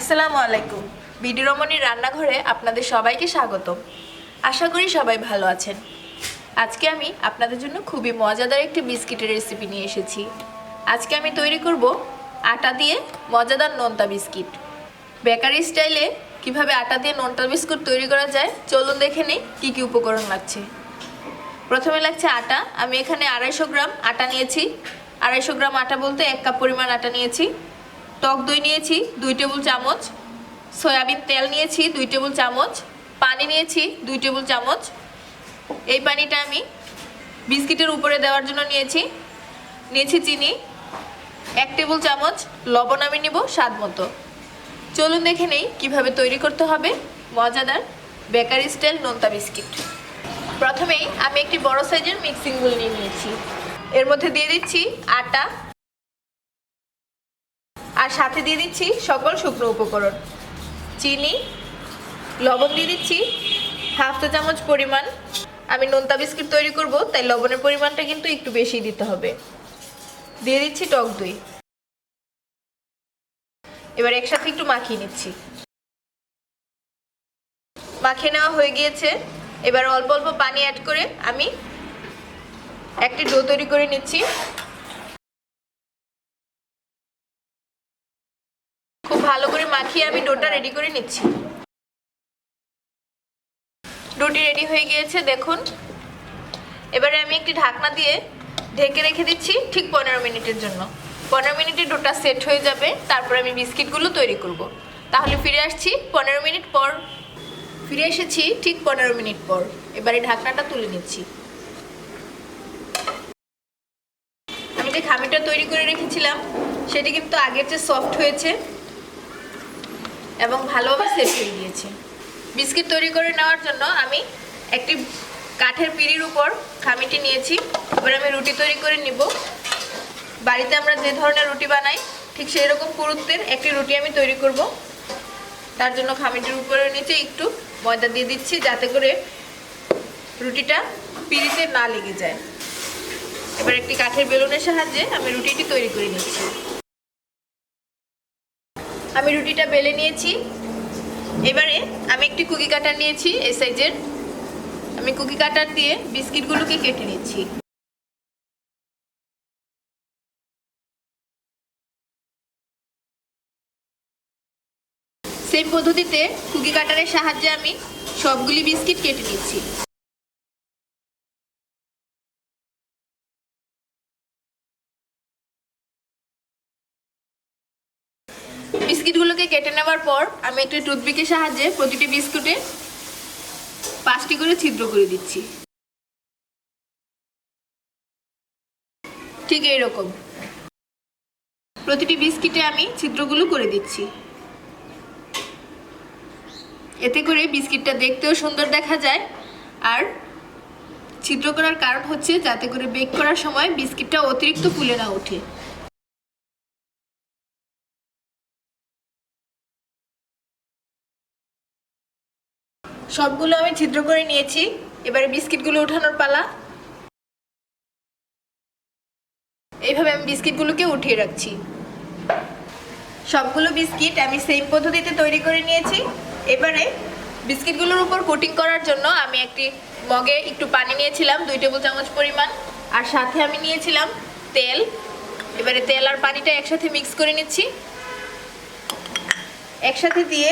আসসালামু আলাইকুম। বিডি রমণীর রান্নাঘরে আপনাদের সবাইকে স্বাগত আশা করি সবাই ভালো আছেন। আজকে আমি আপনাদের জন্য খুবই মজাদার একটি বিস্কিটের রেসিপি নিয়ে এসেছি। আজকে আমি তৈরি করব আটা দিয়ে মজাদার নোনতা বিস্কিট। বেকারি স্টাইলে কীভাবে আটা দিয়ে নোনতা বিস্কুট তৈরি করা যায়, চলুন দেখে নিই কী কী উপকরণ লাগছে। প্রথমে লাগছে আটা। আমি এখানে আড়াইশো গ্রাম আটা নিয়েছি। আড়াইশো গ্রাম আটা বলতে এক কাপ পরিমাণ আটা নিয়েছি। টক দই নিয়েছি, দুই টেবিল চামচ। সয়াবিন তেল নিয়েছি, দুই টেবিল চামচ। পানি নিয়েছি, দুই টেবিল চামচ। এই পানিটা আমি বিস্কিটের উপরে দেওয়ার জন্য নিয়েছি। নিয়েছি চিনি। এক টেবিল চামচ লবণ আমি নিব স্বাদ মতো। চলুন দেখে নেই কীভাবে তৈরি করতে হবে মজাদার বেকারি স্টাইল নোনতা বিস্কিট। প্রথমেই আমি একটি বড় সাইজের মিক্সিং বুল নিয়ে নিয়েছি। এর মধ্যে দিয়ে দিচ্ছি আটা আর সাথে দিয়ে দিচ্ছি সকল শুকনো উপকরণ। চিনি, লবণ দিয়ে দিচ্ছি, হাফ চা চামচ পরিমাণ। আমি নোনতা বিস্কিট তৈরি করব, তাই লবণের পরিমাণটা কিন্তু একটু বেশি দিতে হবে। দিয়ে দিচ্ছি টক দই। এবার একসাথে একটু মাখিয়ে নিচ্ছি। মাখিয়ে নেওয়া হয়ে গিয়েছে। এবার অল্প অল্প পানি অ্যাড করে আমি একটি ডো তৈরি করে নিচ্ছি। ভালো করে মাখিয়ে আমি ডোটা রেডি করে নিচ্ছি। ডোটি রেডি হয়ে গিয়েছে, দেখুন। এবারে আমি একটি ঢাকনা দিয়ে ঢেকে রেখে দিচ্ছি ঠিক পনেরো মিনিটের জন্য। পনেরো মিনিটে ডোটা সেট হয়ে যাবে, তারপর আমি বিস্কিটগুলো তৈরি করব। তাহলে ফিরে আসছি পনেরো মিনিট পর। ফিরে এসেছি ঠিক পনেরো মিনিট পর। এবারে ঢাকনাটা তুলে নিচ্ছি। আমি যে খামিটা তৈরি করে রেখেছিলাম, সেটি কিন্তু আগের চেয়ে সফট হয়েছে। এবং ভালোভাবে সেট হয়ে গিয়েছে বিস্কিট তৈরি করে নেওয়ার জন্য আমি একটি কাঠের পিঁড়ির উপর খামিটি নিয়েছি। এবার আমি রুটি তৈরি করে নিব। বাড়িতে আমরা যে ধরনের রুটি বানাই, ঠিক সেই রকম পুরুত্বের একটি রুটি আমি তৈরি করব। তার জন্য খামিটির উপরে নিচে একটু ময়দা দিয়ে দিচ্ছি যাতে করে রুটিটা পিঁড়িতে না লেগে যায়। এবার একটি কাঠের বেলুনের সাহায্যে আমি রুটিটি তৈরি করে নিচ্ছি। আমি রুটিটা বেলে নিয়েছি। এবারে আমি একটি কুকি কাটার নিয়েছি এই সাইজের। আমি কুকি কাটার দিয়ে বিস্কিটগুলোকে কেটে নিচ্ছি। সেম পদ্ধতিতে কুকি কাটারের সাহায্যে আমি সবগুলি বিস্কিট কেটে নিচ্ছি। বিস্কিটগুলোকে কেটে নেওয়ার পর আমি একটি টুথপিকের সাহায্যে প্রতিটি বিস্কুটে পাঁচটি করে ছিদ্র করে দিচ্ছি। ঠিক এইরকম। প্রতিটি বিস্কিটে আমি ছিদ্রগুলো করে দিচ্ছি। এতে করে বিস্কিটটা দেখতেও সুন্দর দেখা যায়। আর ছিদ্র করার কারণ হচ্ছে যাতে করে বেক করার সময় বিস্কিটটা অতিরিক্ত ফুলে না ওঠে। সবগুলো আমি ছিদ্র করে নিয়েছি। এবারে বিস্কিটগুলো উঠানোর পালা। এইভাবে আমি বিস্কিটগুলোকে উঠিয়ে রাখছি। সবগুলো বিস্কিট আমি সেম পদ্ধতিতে তৈরি করে নিয়েছি। এবারে বিস্কিটগুলোর উপর কোটিং করার জন্য আমি একটি মগে একটু পানি নিয়েছিলাম, দুই টেবিল চামচ পরিমাণ। আর সাথে আমি নিয়েছিলাম তেল। এবারে তেল আর পানিটা একসাথে মিক্স করে নিচ্ছি। একসাথে দিয়ে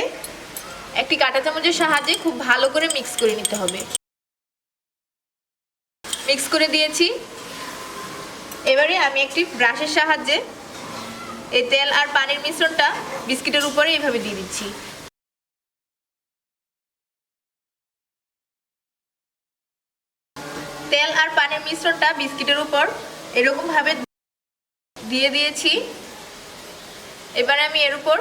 একটি কাঁটা চামচের সাহায্যে খুব ভালো করে মিক্স করে নিতে হবে। মিক্স করে দিয়েছি। এবারে আমি একটি ব্রাশের সাহায্যে এই তেল আর পানির মিশ্রণটা বিস্কিটের উপরে এইভাবে দিয়ে দিচ্ছি। তেল আর পানির মিশ্রণটা বিস্কিটের উপর এরকম ভাবে দিয়ে দিয়েছি। এবারে আমি এর উপর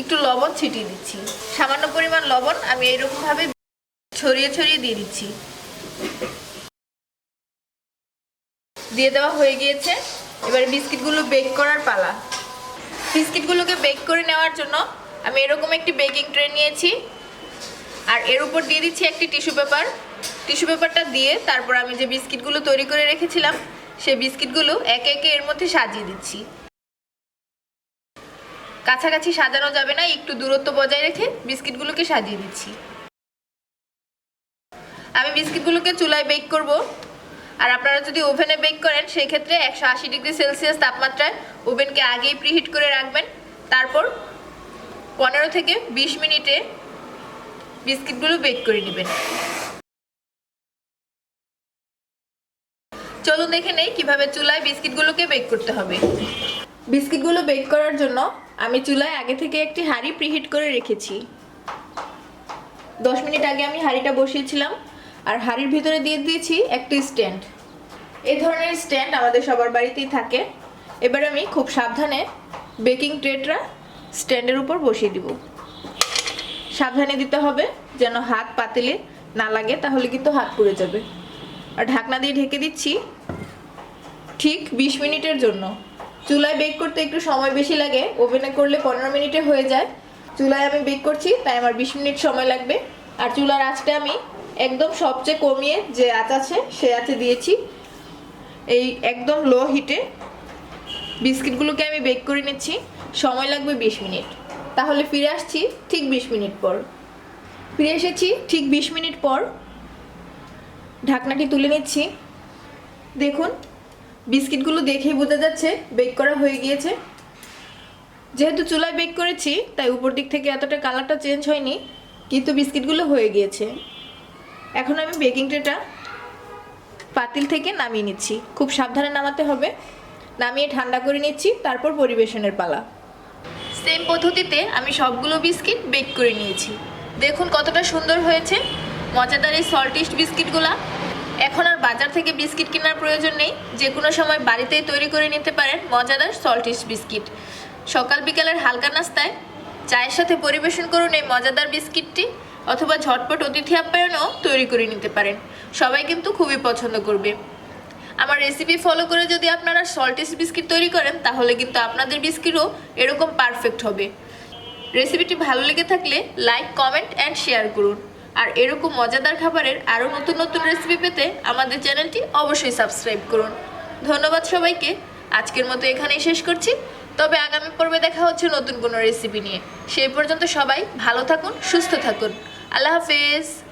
একটু লবণ ছিটিয়ে দিচ্ছি। সামান্য পরিমাণ লবণ আমি এরকমভাবে ছড়িয়ে ছড়িয়ে দিয়ে দিচ্ছি। দিয়ে দেওয়া হয়ে গিয়েছে। এবারে বিস্কিটগুলো বেক করার পালা। বিস্কিটগুলোকে বেক করে নেওয়ার জন্য আমি এরকম একটি বেকিং ট্রে নিয়েছি। আর এর উপর দিয়ে দিচ্ছি একটি টিস্যু পেপার টিস্যু পেপারটা দিয়ে তারপর আমি যে বিস্কিটগুলো তৈরি করে রেখেছিলাম সেই বিস্কিটগুলো একে একে এর মধ্যে সাজিয়ে দিচ্ছি। কাছাকাছি সাজানো যাবে না, একটু দূরত্ব বজায় রেখে বিস্কিটগুলোকে সাজিয়ে দিচ্ছি। আমি বিস্কিটগুলোকে চুলায় বেক করব। আর আপনারা যদি ওভেনে বেক করেন সেই ক্ষেত্রে একশো আশি ডিগ্রি সেলসিয়াস তাপমাত্রায় ওভেনকে আগেই প্রিহিট করে রাখবেন। তারপর পনেরো থেকে বিশ মিনিটে বিস্কিটগুলো বেক করে নেবেন। চলুন দেখে নেই কীভাবে চুলায় বিস্কিটগুলোকে বেক করতে হবে। বিস্কিটগুলো বেক করার জন্য আমি চুলায় আগে থেকে একটি হাঁড়ি প্রিহিট করে রেখেছি। দশ মিনিট আগে আমি হাঁড়িটা বসিয়েছিলাম আর হাঁড়ির ভিতরে দিয়ে দিয়েছি একটি স্ট্যান্ড। এই ধরনের স্ট্যান্ড আমাদের সবার বাড়িতেই থাকে। এবার আমি খুব সাবধানে বেকিং ট্রেটা স্ট্যান্ডের উপর বসিয়ে দিব। সাবধানে দিতে হবে যেন হাত পাতিলে না লাগে, তাহলে কিন্তু হাত পুড়ে যাবে। আর ঢাকনা দিয়ে ঢেকে দিচ্ছি ঠিক বিশ মিনিটের জন্য। চুলায় বেক করতে একটু সময় বেশি লাগে ওভেনে করলে পনেরো মিনিটে হয়ে যায়। চুলায় আমি বেক করছি, তাই আমার বিশ মিনিট সময় লাগবে। আর চুলার আঁচটা আমি একদম সবচেয়ে কমিয়ে যে আঁচ আছে, সে আঁচে দিয়েছি। এই একদম লো হিটে বিস্কিটগুলোকে আমি বেক করে নিচ্ছি। সময় লাগবে বিশ মিনিট। তাহলে ফিরে আসছি ঠিক বিশ মিনিট পর। ফিরে এসেছি ঠিক বিশ মিনিট পর। ঢাকনাটি তুলে নিচ্ছি। দেখুন বিস্কিটগুলো দেখেই বোঝা যাচ্ছে বেক করা হয়ে গিয়েছে। যেহেতু চুলায় বেক করেছি, তাই উপর দিক থেকে এতটা কালারটা চেঞ্জ হয়নি, কিন্তু বিস্কিটগুলো হয়ে গিয়েছে। এখন আমি বেকিং ট্রেটা পাতিল থেকে নামিয়ে নিচ্ছি। খুব সাবধানে নামাতে হবে। নামিয়ে ঠান্ডা করে নিচ্ছি, তারপর পরিবেশনের পালা। সেম পদ্ধতিতে আমি সবগুলো বিস্কিট বেক করে নিয়েছি। দেখুন কতটা সুন্দর হয়েছে। মজাদার এই সল্টিস্ট বিস্কিটগুলা। এখন আর বাজার থেকে বিস্কিট কেনার প্রয়োজন নেই। যে কোনো সময় বাড়িতেই তৈরি করে নিতে পারেন মজাদার সল্টিস্ট বিস্কিট। সকাল বিকালের হালকা নাস্তায় চায়ের সাথে পরিবেশন করুন এই মজাদার বিস্কিটটি, অথবা ঝটপট অতিথি আপ্যায়নও তৈরি করে নিতে পারেন। সবাই কিন্তু খুবই পছন্দ করবে। আমার রেসিপি ফলো করে যদি আপনারা সল্টিস বিস্কিট তৈরি করেন, তাহলে কিন্তু আপনাদের বিস্কিটও এরকম পারফেক্ট হবে। রেসিপিটি ভালো লেগে থাকলে লাইক কমেন্ট অ্যান্ড শেয়ার করুন। আর এরকম মজাদার খাবারের আরও নতুন নতুন রেসিপি পেতে আমাদের চ্যানেলটি অবশ্যই সাবস্ক্রাইব করুন। ধন্যবাদ সবাইকে। আজকের মতো এখানেই শেষ করছি। তবে আগামী পর্বে দেখা হচ্ছে নতুন কোনো রেসিপি নিয়ে। সেই পর্যন্ত সবাই ভালো থাকুন, সুস্থ থাকুন। আল্লাহ হাফেজ।